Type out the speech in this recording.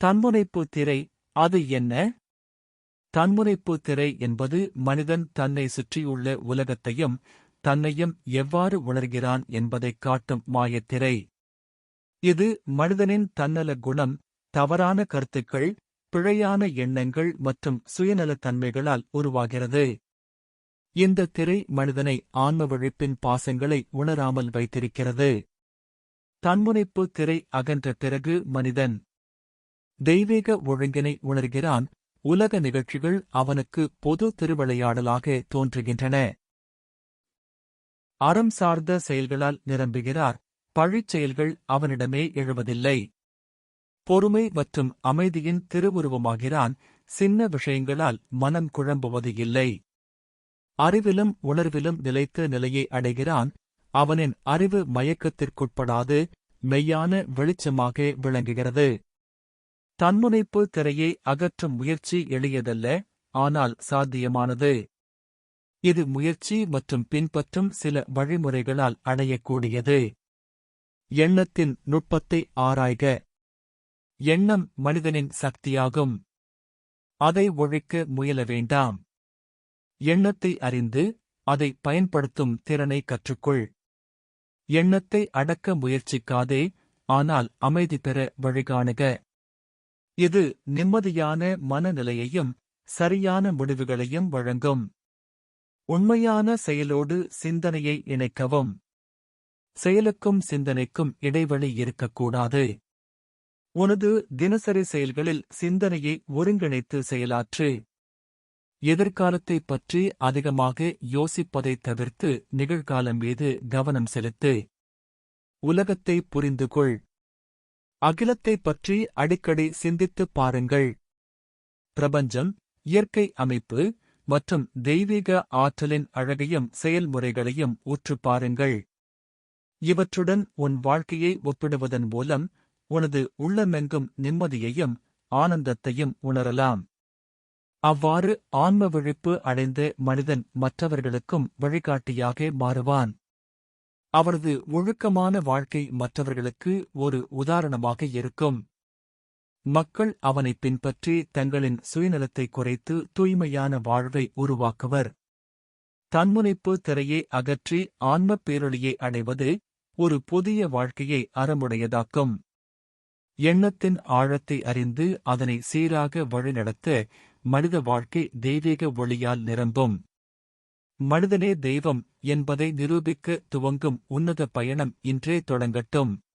தன்முனைப்பு திரை அது என்ன? தன்முனைப்பு திரை என்பது மனிதன் தன்னை சுற்றியுள்ள உலகத்தையும் தன்னையும் எவ்வாறு உணர்கிறான் என்பதைக் காட்டும் மாயத்திரை இது மனிதனின் தன்னல குணம் தவறான கருத்துக்கள் பிழையான எண்ணங்கள் மற்றும் சுயநலத்தன்மைகளால் உருவாகிறது. இந்த திரை மனிதனை ஆன்ம விழிப்பின் பாசங்களை உணராமல் வைத்திருக்கிறது. தன்முனைப்பு திரை அகன்ற பிறகு மனிதன் தெய்வீக ஒழுங்கினை உணர்கிறான். உலக நிகழ்ச்சிகள் அவனுக்கு பொது திருவிளையாடலாக தோன்றுகின்றன. அறம் சார்ந்த செயல்களால் நிரம்புகிறார். பழிச் செயல்கள் அவனிடமே எழுவதில்லை. பொறுமை மற்றும் அமைதியின் திருவுருவமாகிறான். சின்ன விஷயங்களால் மனம் குழம்புவது இல்லை. அறிவிலும் உணர்விலும் நிலைத்த நிலையை அடைகிறான். அவனின் அறிவு மயக்கத்திற்குட்படாது. மெய்யான வெளிச்சமாக விளங்குகிறது. தன்முனைப்பு திரையை அகற்றும் முயற்சி எளியதல்ல ஆனால் சாத்தியமானது. இது முயற்சி மற்றும் பின்பற்றும் சில வழிமுறைகளால் அடையக்கூடியது எண்ணத்தின் நுட்பத்தை ஆராய்க. எண்ணம் மனிதனின் சக்தியாகும். அதை ஒழிக்க முயல வேண்டாம். எண்ணத்தை அறிந்து அதை பயன்படுத்தும் திறனை கற்றுக்கொள். எண்ணத்தை அடக்க முயற்சிக்காதே ஆனால் அமைதி பெற வழிகாணுக. இது நிம்மதியான மனநிலையையும் சரியான முடிவுகளையும் வழங்கும். உண்மையான செயலோடு சிந்தனையை இணைக்கவும். செயலுக்கும் சிந்தனைக்கும் இடைவெளி இருக்கக்கூடாது. உனது தினசரி செயல்களில் சிந்தனையை ஒருங்கிணைத்து செயலாற்று. எதிர்காலத்தைப் பற்றி அதிகமாக யோசிப்பதைத் தவிர்த்து நிகழ்காலம் மீது கவனம் செலுத்து. உலகத்தை புரிந்துகொள். அகிலத்தைப் பற்றி அடிக்கடி சிந்தித்துப் பாருங்கள். பிரபஞ்சம் இயற்கை அமைப்பு மற்றும் தெய்வீக ஆற்றலின் அழகையும் செயல்முறைகளையும் உற்றுப் பாருங்கள். இவற்றுடன் உன் வாழ்க்கையை ஒப்பிடுவதன் மூலம் உனது உள்ளமெங்கும் நிம்மதியையும் ஆனந்தத்தையும் உணரலாம். அவ்வாறு ஆன்ம விழிப்பு அடைந்த மனிதன் மற்றவர்களுக்கும் வழிகாட்டியாக மாறுவான். அவரது ஒழுக்கமான வாழ்க்கை மற்றவர்களுக்கு ஒரு உதாரணமாக இருக்கும். மக்கள் அவனை பின்பற்றி தங்களின் சுயநலத்தை குறைத்து தூய்மையான வாழ்வை உருவாக்குவர். தன்முனைப்பு திரையை அகற்றி ஆன்மப் பேரொளியை அடைவது ஒரு புதிய வாழ்க்கையை அறமுடையதாக்கும். எண்ணத்தின் ஆழத்தை அறிந்து அதனை சீராக வழிநடத்த மனித வாழ்க்கை தெய்வீக ஒளியால் நிரம்பும். மனிதனே தெய்வம் என்பதை நிரூபிக்க துவங்கும் உன்னத பயணம் இன்றே தொடங்கட்டும்.